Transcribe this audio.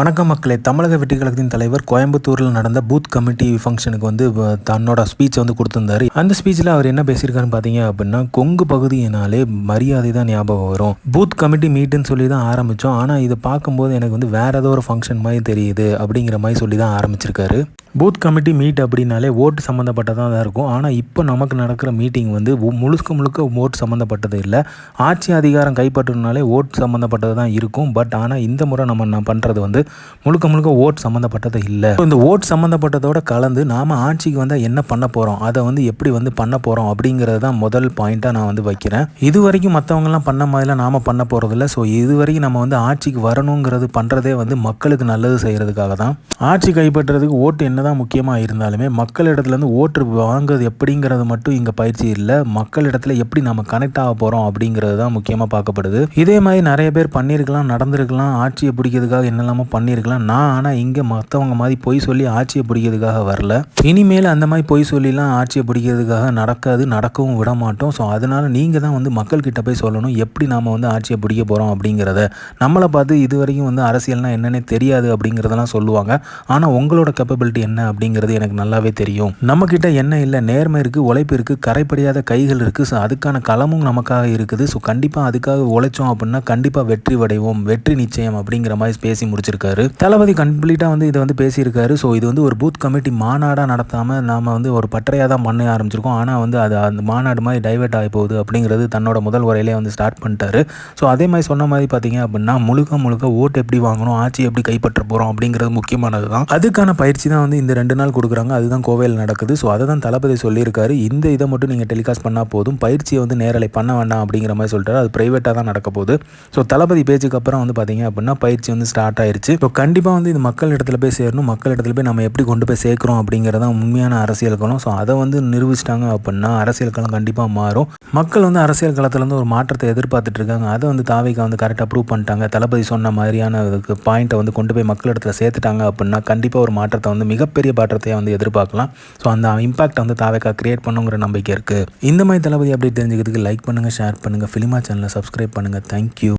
வணக்கம் மக்களே. தமிழக வெற்றி கழகத்தின் தலைவர் கோயம்புத்தூரில் நடந்த பூத் கமிட்டி ஃபங்க்ஷனுக்கு வந்து வ- தன்னோட ஸ்பீச் வந்து கொடுத்துருந்தாரு. அந்த ஸ்பீச்சில் அவர் என்ன பேசியிருக்காருன்னு பார்த்தீங்க அப்படின்னா கொங்கு பகுதியினாலே மரியாதை தான் ஞாபகம் வரும். பூத் கமிட்டி மீட்டுன்னு சொல்லி தான் ஆரம்பித்தோம் ஆனால் இதை பார்க்கும்போது எனக்கு வந்து வேற ஏதோ ஒரு ஃபங்க்ஷன் மாதிரி தெரியுது அப்படிங்கிற மாதிரி சொல்லி தான் ஆரம்பிச்சிருக்காரு. பூத் கமிட்டி மீட் அப்படின்னாலே ஓட்டு சம்மந்தப்பட்டதாக தான் இருக்கும். ஆனால் இப்போ நமக்கு நடக்கிற மீட்டிங் வந்து முழுக்க முழுக்க ஓட்டு சம்மந்தப்பட்டது இல்லை. ஆட்சி அதிகாரம் கைப்பற்றணுனாலே ஓட்டு சம்மந்தப்பட்டது தான் இருக்கும். பட் ஆனால் இந்த முறை நம்ம நான் பண்ணுறது வந்து முழுக்க முழுக்க ஓட் சம்மந்தப்பட்டது இல்லை. இந்த ஓட் சம்மந்தப்பட்டதோட கலந்து நாம் ஆட்சிக்கு வந்தால் என்ன பண்ண போகிறோம் அதை வந்து எப்படி வந்து பண்ண போகிறோம் அப்படிங்கிறது தான் முதல் பாயிண்ட்டாக நான் வந்து வைக்கிறேன். இது வரைக்கும் மற்றவங்கலாம் பண்ண மாதிரிலாம் நாம் பண்ண போகிறதில்ல ஸோ இது வரைக்கும் நம்ம வந்து ஆட்சிக்கு வரணுங்கிறது பண்ணுறதே வந்து மக்களுக்கு நல்லது செய்கிறதுக்காக தான். ஆட்சி கைப்பற்றுறதுக்கு ஓட்டு என்னதான் முக்கியமாக இருந்தாலுமே மக்களிடத்துலேருந்து ஓட்டு வாங்குறது எப்படிங்கிறது மட்டும் இங்கே பயிற்சி இல்லை. மக்களிடத்துல எப்படி நம்ம கனெக்ட் ஆக போகிறோம் அப்படிங்கிறது தான் முக்கியமாக பார்க்கப்படுது. இதே மாதிரி நிறைய பேர் பண்ணியிருக்கலாம் நடந்திருக்கலாம். ஆட்சியை பிடிக்கிறதுக்காக என்னெல்லாமோ பண்ணியிருக்கலாம். நான் ஆனால் இங்கே மற்றவங்க மாதிரி பொய் சொல்லி ஆட்சியை பிடிக்கிறதுக்காக வரல. இனிமேல் அந்த மாதிரி பொய் சொல்லிலாம் ஆட்சியை பிடிக்கிறதுக்காக நடக்காது நடக்கவும் விட மாட்டோம் ஸோ அதனால் நீங்கள் தான் வந்து மக்கள்கிட்ட போய் சொல்லணும் எப்படி நாம் வந்து ஆட்சியை பிடிக்க போகிறோம் அப்படிங்கிறத. நம்மளை பார்த்து இது வரைக்கும் வந்து அரசியல்னால் என்னன்னே தெரியாது அப்படிங்கிறதெல்லாம் சொல்லுவாங்க. ஆனால் உங்களோட கேப்பபிலிட்டி என்ன அப்படிங்கிறது எனக்கு நல்லாவே தெரியும். நம்மக்கிட்ட என்ன இல்லை நேர்மை இருக்குது உழைப்பு இருக்குது கரைப்படியாத கைகள் இருக்குது ஸோ அதுக்கான களமும் நமக்காக இருக்குது. ஸோ கண்டிப்பாக அதுக்காக உழைச்சோம் அப்படின்னா கண்டிப்பாக வெற்றி அடைவோம் வெற்றி நிச்சயம் அப்படிங்கிற மாதிரி பேசி முடிச்சிருக்காரு. தளபதி கம்ப்ளீட்டாக வந்து இதை வந்து பேசியிருக்காரு. ஸோ இது வந்து ஒரு பூத் கமிட்டி மாநாடாக நடத்தாமல் நாம் வந்து ஒரு பட்டறையாக தான் பண்ண ஆரம்பிச்சிருக்கோம். ஆனால் வந்து அது அந்த மாநாடு மாதிரி டைவெர்ட் ஆகி போகுது அப்படிங்கிறது தன்னோட முதல் உரையிலே வந்து ஸ்டார்ட் பண்ணிட்டாரு. ஸோ அதே மாதிரி சொன்ன மாதிரி பார்த்தீங்க அப்படின்னா முழுக்க முழுக்க ஓட்டு எப்படி வாங்கணும் ஆட்சி எப்படி கைப்பற்ற போகிறோம் அப்படிங்கிறது முக்கியமானது தான். அதுக்கான பயிற்சி தான் வந்து இந்த ரெண்டு நாள் கொடுக்குறாங்க. அதுதான் கோவையில் நடக்குது. ஸோ அதை தான் தளபதி சொல்லியிருக்காரு. இந்த இதை மட்டும் நீங்கள் டெலிகாஸ்ட் பண்ணால் போதும். பயிற்சியை வந்து நேரலை பண்ண வேண்டாம் அப்படிங்கிற மாதிரி சொல்லிட்டாரு. அது ப்ரைவேட்டாக தான் நடக்க போகுது. ஸோ தளபதி பேச்சுக்கு அப்புறம் வந்து பார்த்தீங்க அப்படின்னா பயிற்சி வந்து ஸ்டார்ட் ஆயிடுச்சு இப்போ கண்டிப்பாக வந்து இது மக்கள் இடத்துல போய் சேரணும். மக்கள் இடத்துல போய் நம்ம எப்படி கொண்டு போய் சேர்க்குறோம் அப்படிங்கிறதான் உண்மையான அரசியல் களம் ஸோ அதை வந்து நிரூபிச்சிட்டாங்க அப்படின்னா அரசியல் களம் கண்டிப்பாக மாறும். மக்கள் வந்து அரசியல் களத்துலேருந்து ஒரு மாற்றத்தை எதிர்பார்த்துட்டு இருக்காங்க. அதை வந்து தாவிக்கா வந்து கரெக்டாக ப்ரூவ் பண்ணிட்டாங்க. தளபதி சொன்ன மாதிரியான பாயிண்ட்டை வந்து கொண்டு போய் மக்கள் இடத்துல சேர்த்துட்டாங்க அப்படின்னா கண்டிப்பாக ஒரு மாற்றத்தை வந்து மிகப்பெரிய மாற்றத்தையே வந்து எதிர்பார்க்கலாம். ஸோ அந்த இம்பாக்ட் வந்து தாவேக்கா கிரியேட் பண்ணுங்கிற நம்பிக்கை இருக்குது இந்த மாதிரி தளபதி அப்படி தெரிஞ்சுக்கிறதுக்கு லைக் பண்ணுங்கள் ஷேர் பண்ணுங்கள் ஃபிலிமா சேனலை சப்ஸ்கிரைப் பண்ணுங்கள் தேங்க்யூ